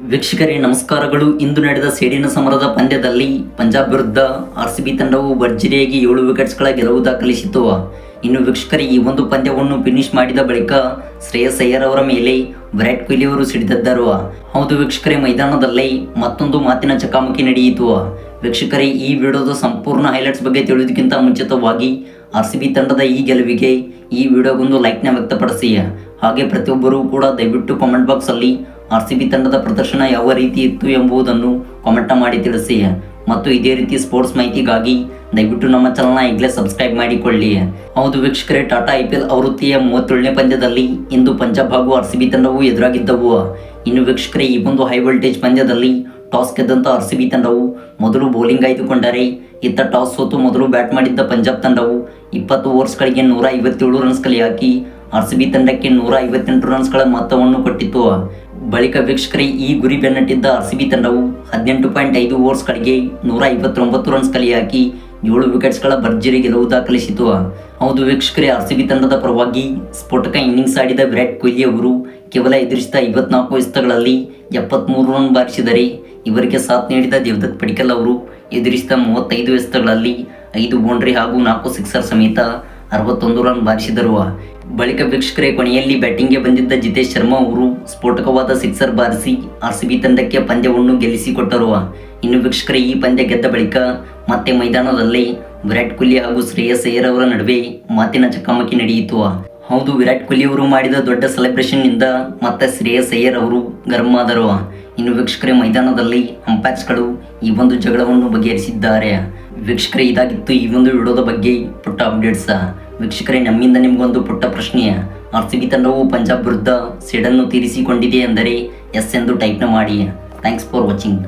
ವೀಕ್ಷಕರೇ, ನಮಸ್ಕಾರಗಳು. ಇಂದು ನಡೆದ ಸೇಡಿನ ಸಮರದ ಪಂದ್ಯದಲ್ಲಿ ಪಂಜಾಬ್ ವಿರುದ್ಧ ಆರ್ ಸಿ ಬಿ ತಂಡವು ಭರ್ಜರಿಯಾಗಿ ಏಳು ವಿಕೆಟ್ಸ್ಗಳ ಗೆಲುವು ದಾಖಲಿಸಿತು. ಇನ್ನು ವೀಕ್ಷಕರೇ, ಈ ಒಂದು ಪಂದ್ಯವನ್ನು ಫಿನಿಶ್ ಮಾಡಿದ ಬಳಿಕ ಶ್ರೇಯಸ್ ಅಯ್ಯರ್ ಅವರ ಮೇಲೆ ವಿರಾಟ್ ಕೊಹ್ಲಿ ಅವರು ಸಿಡಿದಿದ್ದರು. ಹೌದು ವೀಕ್ಷಕರೇ, ಮೈದಾನದಲ್ಲಿ ಮತ್ತೊಂದು ಮಾತಿನ ಚಕಾಮಕಿ ನಡೆಯಿತು. ವೀಕ್ಷಕರೇ, ಈ ವಿಡಿಯೋದ ಸಂಪೂರ್ಣ ಹೈಲೈಟ್ಸ್ ಬಗ್ಗೆ ತಿಳಿಯೋದಕ್ಕಿಂತ ಮುಂಚಿತವಾಗಿ ಆರ್ ಸಿ ಬಿ ತಂಡದ ಈ ಗೆಲುವಿಗೆ ಈ ವಿಡಿಯೋಗೊಂದು ಲೈಕ್ನ ವ್ಯಕ್ತಪಡಿಸಿ. ಹಾಗೆ ಪ್ರತಿಯೊಬ್ಬರೂ ಕೂಡ ದಯವಿಟ್ಟು ಕಾಮೆಂಟ್ ಬಾಕ್ಸಲ್ಲಿ ಆರ್ ಸಿ ಬಿ ತಂಡದ ಪ್ರದರ್ಶನ ಯಾವ ರೀತಿ ಇತ್ತು ಎಂಬುದನ್ನು ಕಾಮೆಂಟ್ ಮಾಡಿ ತಿಳಿಸಿ. ಮತ್ತು ಇದೇ ರೀತಿ ಸ್ಪೋರ್ಟ್ಸ್ ಮಾಹಿತಿಗಾಗಿ ದಯವಿಟ್ಟು ನಮ್ಮ ಚಾನಲ್ನ ಈಗಲೇ ಸಬ್ಸ್ಕ್ರೈಬ್ ಮಾಡಿಕೊಳ್ಳಿ. ಹೌದು ವೀಕ್ಷಕರೇ, ಟಾಟಾ ಐ ಪಿ ಎಲ್ ಆವೃತ್ತಿಯ ಮೂವತ್ತೇಳನೇ ಪಂದ್ಯದಲ್ಲಿ ಇಂದು ಪಂಜಾಬ್ ಹಾಗೂ ಆರ್ ಸಿ ಬಿ ತಂಡವು ಎದುರಾಗಿದ್ದವು. ಇನ್ನು ವೀಕ್ಷಕರೇ, ಈ ಒಂದು ಹೈ ವೋಲ್ಟೇಜ್ ಪಂದ್ಯದಲ್ಲಿ ಟಾಸ್ ಗೆದ್ದಂತ ಆರ್ ಸಿ ಬಿ ತಂಡವು ಮೊದಲು ಬೌಲಿಂಗ್ ಆಯ್ದುಕೊಂಡರೆ, ಇತ್ತ ಟಾಸ್ ಸೋತು ಮೊದಲು ಬ್ಯಾಟ್ ಮಾಡಿದ್ದ ಪಂಜಾಬ್ ತಂಡವು ಇಪ್ಪತ್ತು ಓವರ್ಸ್ಗಳಿಗೆ ನೂರ ಐವತ್ತೇಳು ರನ್ಸ್ ಹಾಕಿ ಆರ್ ಸಿ ಬಿ ತಂಡಕ್ಕೆ ನೂರ ಐವತ್ತೆಂಟು ರನ್ಸ್ಗಳ ಮೊತ್ತವನ್ನು ಕೊಟ್ಟಿತ್ತು. ಬಳಿಕ ವೀಕ್ಷಕರೇ, ಈ ಗುರಿ ಬೆನ್ನಟ್ಟಿದ್ದ ಆರ್ ಸಿ ಬಿ ತಂಡವು ಹದಿನೆಂಟು ಪಾಯಿಂಟ್ ಐದು ಓವರ್ಸ್ಗಳಿಗೆ ನೂರ ಐವತ್ತೊಂಬತ್ತು ರನ್ಸ್ ಕಲಿ ಹಾಕಿ ಏಳು ವಿಕೆಟ್ಸ್ಗಳ ಭರ್ಜರಿ ಗೆಲುವು ದಾಖಲಿಸಿತು. ಹೌದು ವೀಕ್ಷಕರೇ, ಆರ್ ಸಿ ಬಿ ತಂಡದ ಪರವಾಗಿ ಸ್ಫೋಟಕ ಇನ್ನಿಂಗ್ಸ್ ಆಡಿದ ವಿರಾಟ್ ಕೊಹ್ಲಿ ಅವರು ಕೇವಲ ಎದುರಿಸಿದ ಐವತ್ನಾಲ್ಕು ಎಸೆತಗಳಲ್ಲಿ ಎಪ್ಪತ್ಮೂರು ರನ್ ಬಾರಿಸಿದರೆ ಇವರಿಗೆ ಸಾಥ್ ನೀಡಿದ ದೇವದತ್ ಪಡಿಕಲ್ ಅವರು ಎದುರಿಸಿದ ಮೂವತ್ತೈದು ಎಸೆತಗಳಲ್ಲಿ ಐದು ಬೌಂಡ್ರಿ ಹಾಗೂ ನಾಲ್ಕು ಸಿಕ್ಸರ್ ಸಮೇತ ಅರವತ್ತೊಂದು ರನ್ ಬಾರಿಸಿದರು. ಬಳಿಕ ವೀಕ್ಷಕರೇ, ಕೊನೆಯಲ್ಲಿ ಬ್ಯಾಟಿಂಗ್ಗೆ ಬಂದಿದ್ದ ಜಿತೇಶ್ ಶರ್ಮಾ ಅವರು ಸ್ಫೋಟಕವಾದ ಸಿಕ್ಸರ್ ಬಾರಿಸಿ ಆರ್ ಸಿ ಬಿ ತಂಡಕ್ಕೆ ಪಂದ್ಯವನ್ನು ಗೆಲ್ಲಿಸಿಕೊಟ್ಟರು. ಇನ್ನು ವೀಕ್ಷಕರೇ, ಈ ಪಂದ್ಯ ಗೆದ್ದ ಬಳಿಕ ಮತ್ತೆ ಮೈದಾನದಲ್ಲಿ ವಿರಾಟ್ ಕೊಹ್ಲಿ ಹಾಗೂ ಶ್ರೇಯಸ್ ಅಯ್ಯರ್ ಅವರ ನಡುವೆ ಮಾತಿನ ಚಕಮಕಿ ನಡೆಯಿತು. ಹೌದು, ವಿರಾಟ್ ಕೊಹ್ಲಿ ಅವರು ಮಾಡಿದ ದೊಡ್ಡ ಸೆಲೆಬ್ರೇಷನ್ನಿಂದ ಮತ್ತೆ ಶ್ರೇಯಸ್ ಅಯ್ಯರ್ ಅವರು ಗರಂ ಆದರು ಇನ್ನು ವೀಕ್ಷಕರೇ, ಮೈದಾನದಲ್ಲಿ ಅಂಪೈರ್ಸ್ಗಳು ಈ ಒಂದು ಜಗಳವನ್ನು ಬಗೆಹರಿಸಿದ್ದಾರೆ. ವೀಕ್ಷಕರೇ, ಇದಾಗಿತ್ತು ಈ ಒಂದು ವಿಡಿಯೋದ ಬಗ್ಗೆ ಪುಟ್ಟ ಅಪ್ಡೇಟ್ಸ ವೀಕ್ಷಕರೇ, ನಮ್ಮಿಂದ ನಿಮಗೊಂದು ಪುಟ್ಟ ಪ್ರಶ್ನೆ. ಆರ್ ಸಿ ಬಿ ತಂಡವು ಪಂಜಾಬ್ ವಿರುದ್ಧ ಸಿಡನ್ನು ತೀರಿಸಿಕೊಂಡಿದೆ ಎಂದರೆ ಎಸ್ ಎಂದು ಟೈಪ್ನ ಮಾಡಿ. Thanks for watching